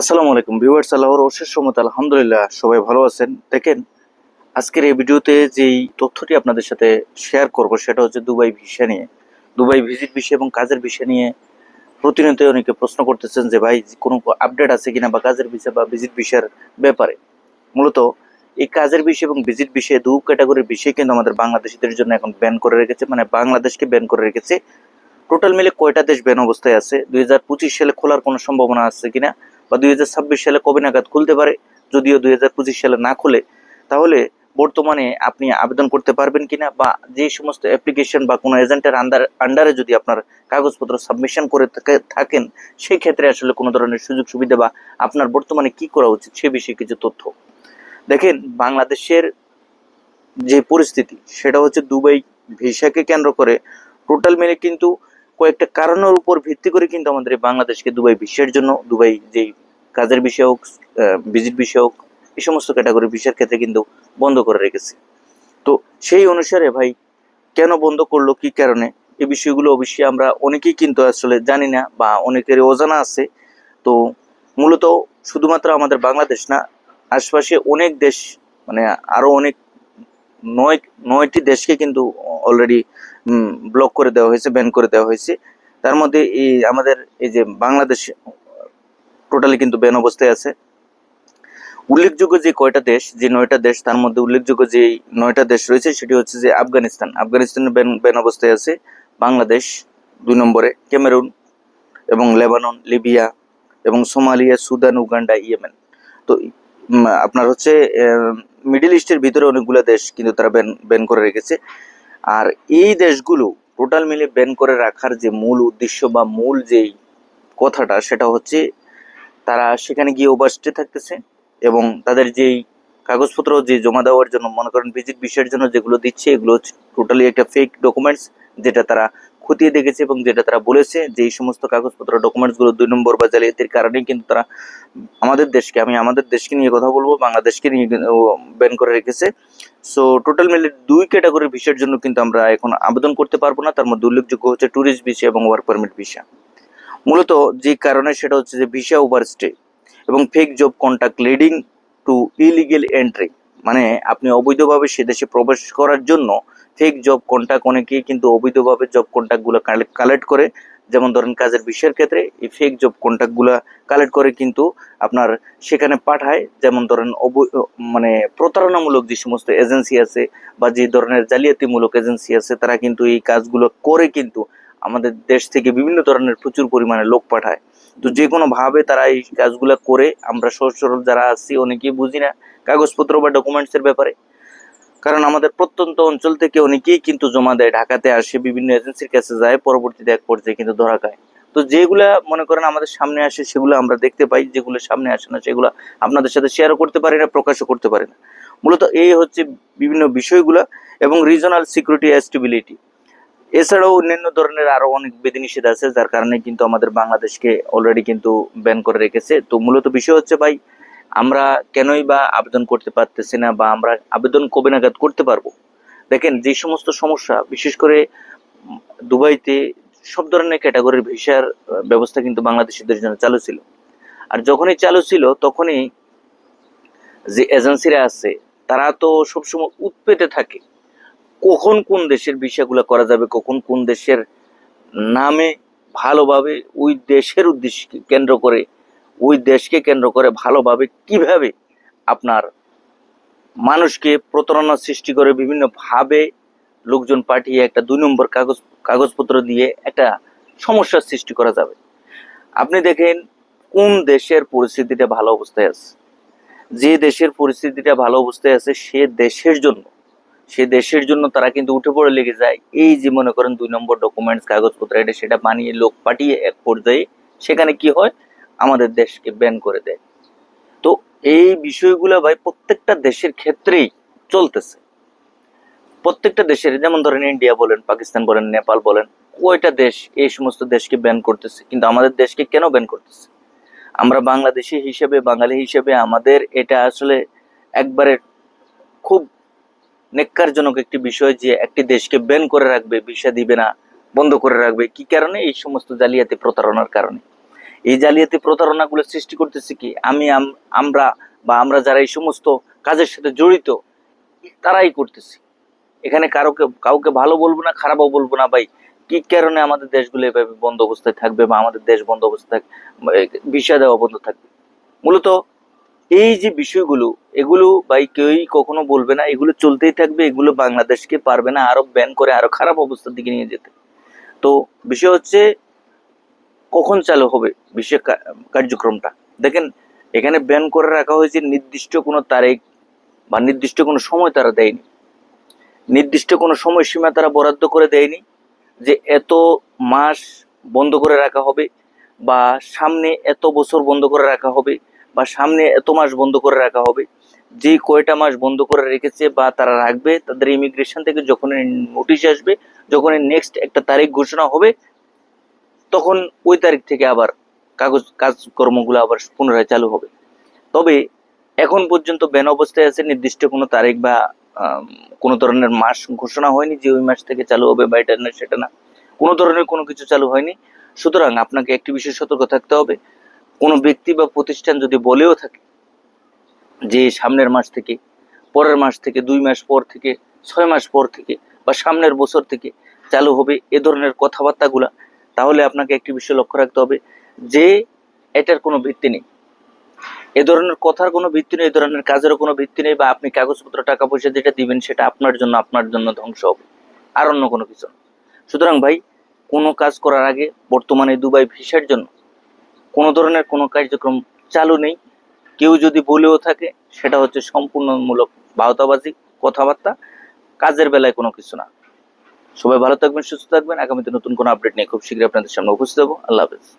আসসালামু আলাইকুম ভিউয়ার্স, আল্লাহর অশেষ সমত আলহামদুলিল্লাহ সবাই ভালো আছেন। দেখেন, আজকের এই ভিডিওতে যেই তথ্যটি আপনাদের সাথে শেয়ার করব সেটা হচ্ছে দুবাই ভিসা নিয়ে। দুবাই ভিজিট বিষয় এবং কাজের বিষয় নিয়ে প্রতিনিয়ত অনেকে প্রশ্ন করতেছেন যে, ভাই, কোনো আপডেট আছে কিনা বা কাজের বিষয় বা ভিজিট বিষয়ের ব্যাপারে? মূলত, এই কাজের বিষয় এবং ভিজিট বিষয়ে দু ক্যাটাগরির বিষয় কিন্তু আমাদের বাংলাদেশিদের জন্য এখন ব্যান করে রেখেছে মানে বাংলাদেশকে ব্যান করে রেখেছে। টোটাল মিলে কয়টা দেশ ব্যান অবস্থায় আছে? দুই হাজার পঁচিশ সালে খোলার কোনো সম্ভাবনা আছে কিনা? বা দুই হাজার ছাব্বিশ সালে কবে নাগাদ খুলতে পারে, যদিও দুই হাজার পঁচিশ সালে না খুলে, তাহলে বর্তমানে আপনি আবেদন করতে পারবেন কিনা বা যে সমস্ত অ্যাপ্লিকেশন বা কোনো এজেন্টের আন্ডার আন্ডারে যদি আপনার কাগজপত্র সাবমিশন করে থাকেন সেই ক্ষেত্রে আসলে কোনো ধরনের সুযোগ সুবিধা বা আপনার বর্তমানে কি করা উচিত সে বিষয়ে কিছু তথ্য। দেখেন, বাংলাদেশের যে পরিস্থিতি, সেটা হচ্ছে দুবাই ভিসাকে কেন্দ্র করে। টোটাল মিলে কিন্তু কয়েকটা কারণের উপর ভিত্তি করে কিন্তু আমাদের বাংলাদেশকে দুবাই বিশ্বের জন্য, দুবাই যেই কাজের বিষয় হোক ভিজিট বিষয় হোক, এই সমস্ত ক্যাটাগরি বিষয়ের ক্ষেত্রে কিন্তু বন্ধ করে রেখেছে। তো সেই অনুসারে ভাই, কেন বন্ধ করল, কি কারণে? এই বিষয়গুলো অবশ্যই আমরা অনেকেই কিন্তু আসলে জানি না বা অনেকের অজানা আছে। তো মূলত শুধুমাত্র আমাদের বাংলাদেশ না, আশপাশে অনেক দেশ মানে আরও অনেক নয়, নয়টি দেশকে কিন্তু অলরেডি ব্লক করে দেওয়া হয়েছে ব্যান করে দেওয়া হয়েছে। তার মধ্যে এই আমাদের এই যে বাংলাদেশ টোটালি কিন্তু ব্যান অবস্থায় আছে। উল্লেখযোগ্য যে কয়টা দেশ, যে নয়টা দেশ, তার মধ্যে উল্লেখযোগ্য যে নয়টা দেশ রয়েছে, সেটি হচ্ছে যে আফগানিস্তান। আফগানিস্তানের ব্যান ব্যান অবস্থায় আছে বাংলাদেশ দুই নম্বরে, ক্যামেরুন এবং লেবানন, লিবিয়া এবং সোমালিয়া, সুদান, উগান্ডা, ইয়েমেন। তো আপনার হচ্ছে মিডল ইস্টের ভিতরে অনেকগুলো দেশ কিন্তু তারা ব্যান ব্যান করে রেখেছে। আর এই দেশগুলো টোটাল মিলে ব্যান করে রাখার যে মূল উদ্দেশ্য বা মূল যেই কথাটা, সেটা হচ্ছে তারা সেখানে গিয়ে ওভারস্টে থাকতেছে এবং তাদের যেই কাগজপত্র যে জমা দেওয়ার জন্য, মনে করেন ভিজিট বিষয়ের জন্য যেগুলো দিচ্ছে, এগুলো টোটালি একটা ফেক ডকুমেন্টস যেটা তারা খতিয়ে দেখেছে এবং যেটা তারা বলেছে যে এই সমস্ত কাগজপত্র ডকুমেন্টসগুলো দুই নম্বর বা জালিয়াতির কারণেই কিন্তু তারা আমাদের দেশকে, আমি আমাদের দেশকে নিয়ে কথা বলব, বাংলাদেশকে নিয়ে ব্যান করে রেখেছে। সো টোটাল মিলে দুই ক্যাটাগরির ভিসার জন্য কিন্তু আমরা এখন আবেদন করতে পারব না। তার মধ্যে উল্লেখযোগ্য হচ্ছে ট্যুরিস্ট ভিসা এবং ওয়ার্ক পারমিট ভিসা মূলত যে কারণে সেটা হচ্ছে যে ভিসা ওভারস্টে এবং fake job contact leading to illegal entry মানে আপনি অবৈধভাবে সে দেশে প্রবেশ করার জন্য ফেক জব কন্ট্যাক্ট অনেকেই কিন্তু অবৈধভাবে জব কন্ট্যাক্টগুলো কালেক্ট করে। যেমন ধরেন কাজের বিষয়ের ক্ষেত্রে এই ফেক জব কন্ট্যাক্টগুলো কালেক্ট করে কিন্তু আপনার সেখানে পাঠায়। যেমন ধরেন অবৈ মানে প্রতারণামূলক যে সমস্ত এজেন্সি আছে বা যে ধরনের জালিয়াতিমূলক এজেন্সি আছে, তারা কিন্তু এই কাজগুলো করে কিন্তু আমাদের দেশ থেকে বিভিন্ন ধরনের প্রচুর পরিমাণে লোক পাঠায়। তো যে কোনো ভাবে তারা এই কাজগুলো করে, আমরা সহজ সরল যারা আছি অনেকেই বুঝি না কাগজপত্র বা ডকুমেন্টসের ব্যাপারে। কারণ আমাদের প্রত্যন্ত অঞ্চল থেকে অনেকেই কিন্তু জমা দেয়, ঢাকাতে আসে, বিভিন্ন এজেন্সির কাছে যায়, পরবর্তীতে এক পর্যায়ে কিন্তু ধরা খায়। তো যেগুলা মনে করেন আমাদের সামনে আসে, সেগুলো আমরা দেখতে পাই, যেগুলো সামনে আসে না, সেগুলো আপনাদের সাথে শেয়ারও করতে পারি না, প্রকাশও করতে পারি না। মূলত এই হচ্ছে বিভিন্ন বিষয়গুলো এবং রিজনাল সিকিউরিটি স্টেবিলিটি এছাড়াও অন্যান্য ধরনের আরও অনেক বিধিনিষেধ আছে, যার কারণে কিন্তু আমাদের বাংলাদেশকে অলরেডি কিন্তু ব্যান করে রেখেছে। তো মূলত বিষয় হচ্ছে ভাই, আমরা কেনই বা আবেদন করতে পারতেছি না বা আমরা আবেদন কবে নাগাদ করতে পারব? দেখেন, যে সমস্ত সমস্যা, বিশেষ করে দুবাইতে সব ধরনের ক্যাটাগরির ভিসার ব্যবস্থা কিন্তু বাংলাদেশিদের জন্য চালু ছিল। আর যখনই চালু ছিল, তখনই যে এজেন্সিরা আছে, তারা তো সবসময় উৎপেতে থাকে। কখন কোন দেশের বিষয়গুলো করা যাবে, কখন কোন দেশের নামে ভালোভাবে ওই দেশের উদ্দেশ্যকে কেন্দ্র করে, ওই দেশকে কেন্দ্র করে ভালোভাবে কীভাবে আপনার মানুষকে প্রতারণা সৃষ্টি করে বিভিন্ন ভাবে লোকজন পাঠিয়ে একটা দুই নম্বর কাগজ, কাগজপত্র দিয়ে একটা সমস্যার সৃষ্টি করা যাবে। আপনি দেখেন কোন দেশের পরিস্থিতিটা ভালো অবস্থায় আছে। যে দেশের পরিস্থিতিটা ভালো অবস্থায় আছে, সে দেশের জন্য সে দেশের জন্য তারা কিন্তু উঠে পড়ে লেগে যায়। এই যে মনে করেন দুই নম্বর ডকুমেন্টস কাগজপত্র, এটা সেটা বানিয়ে লোক পাঠিয়ে এক পর্যায়ে সেখানে কি হয়? আমাদের দেশকে ব্যান করে দেয়। তো এই বিষয়গুলো ভাই প্রত্যেকটা দেশের ক্ষেত্রেই চলতেছে। প্রত্যেকটা দেশের, যেমন ধরেন ইন্ডিয়া বলেন পাকিস্তান বলেন নেপাল বলেন, কয়টা দেশ এই সমস্ত দেশকে ব্যান করতেছে? কিন্তু আমাদের দেশকে কেন ব্যান করতেছে? আমরা বাংলাদেশি হিসেবে, বাঙালি হিসেবে আমাদের এটা আসলে একবারে খুব নেককারজনক একটি বিষয় যে একটি দেশকে ব্যান করে রাখবে ভিসা দিবে না, বন্ধ করে রাখবে। কি কারণে? এই সমস্ত জালিয়াতি প্রতারণার কারণে। এই জালিয়াতি প্রতারণাগুলো সৃষ্টি করতেছে কি? আমি, আম- আমরা বা আমরা যারা এই সমস্ত কাজের সাথে জড়িত, তারাই করতেছি। এখানে কারোকে, কাউকে ভালো বলব না, খারাপও বলব না ভাই। কি কারণে আমাদের দেশগুলো এভাবে বন্ধ অবস্থায় থাকবে বা আমাদের দেশ বন্ধ অবস্থায় বিষয় দেওয়া বন্ধ থাকবে? মূলত এই যে বিষয়গুলো, এগুলো ভাই কেউই কখনো বলবে না, এগুলো চলতেই থাকবে, এগুলো বাংলাদেশকে পারবে না, আরও ব্যান করে, আরও খারাপ অবস্থার দিকে নিয়ে যেতে। তো বিষয় হচ্ছে, কখন চালু হবে বিষয় কার্যক্রমটা? দেখেন, এখানে ব্যান করে রাখা হয়েছে নির্দিষ্ট কোনো তারিখ বা নির্দিষ্ট কোনো সময় তারা দেয়নি। নির্দিষ্ট কোনো সময়সীমা তারা বরাদ্দ করে দেয়নি যে এত মাস বন্ধ করে রাখা হবে বা সামনে এত বছর বন্ধ করে রাখা হবে। বা সামনে এত মাস বন্ধ করে রাখা হবে যে কয়টা মাস বন্ধ করে রেখেছে বা তারা রাখবে, তাদের ইমিগ্রেশন থেকে যখন নোটিশ আসবে, যখন নেক্সট একটা তারিখ ঘোষণা হবে, তখন ওই তারিখ থেকে আবার কাগজ, কাজকর্মগুলো আবার পুনরায় চালু হবে। তবে এখন পর্যন্ত ব্যান অবস্থায় আছে, নির্দিষ্ট কোনো তারিখ বা কোনো ধরনের মাস ঘোষণা হয়নি যে ওই মাস থেকে চালু হবে বা এটা না, সেটা না। কোনো ধরনের কোনো কিছু চালু হয়নি। সুতরাং আপনাকে একটি বিষয়ে সতর্ক থাকতে হবে। কোনো ব্যক্তি বা প্রতিষ্ঠান যদি বলেও থাকে যে সামনের মাস থেকে, পরের মাস থেকে, দুই মাস পর থেকে, ছয় মাস পর থেকে বা সামনের বছর থেকে চালু হবে এ ধরনের কথাবার্তাগুলা, তাহলে আপনাকে একটি বিষয় লক্ষ্য রাখতে হবে যে এটার কোনো ভিত্তি নেই। এ ধরনের কথার কোনো ভিত্তি নেই, এ ধরনের কাজেরও কোনো ভিত্তি নেই বা আপনি কাগজপত্র টাকা পয়সা যেটা দিবেন সেটা আপনার জন্য আপনার জন্য ধ্বংস হবে। আর অন্য কোনো কিছু সুতরাং ভাই, কোনো কাজ করার আগে বর্তমানে দুবাই ভিসার জন্য কোনো ধরনের কোনো কার্যক্রম চালু নেই। কেউ যদি বলেও থাকে, সেটা হচ্ছে সম্পূর্ণমূলক বাহতাবাজি, কথাবার্তা, কাজের বেলায় কোনো কিছু না। সবাই ভালো থাকবেন, সুস্থ থাকবেন। আগামীতে নতুন কোনো আপডেট নিয়ে খুব শীঘ্রই আপনাদের সামনে উপস্থিত হব। আল্লাহ হাফেজ।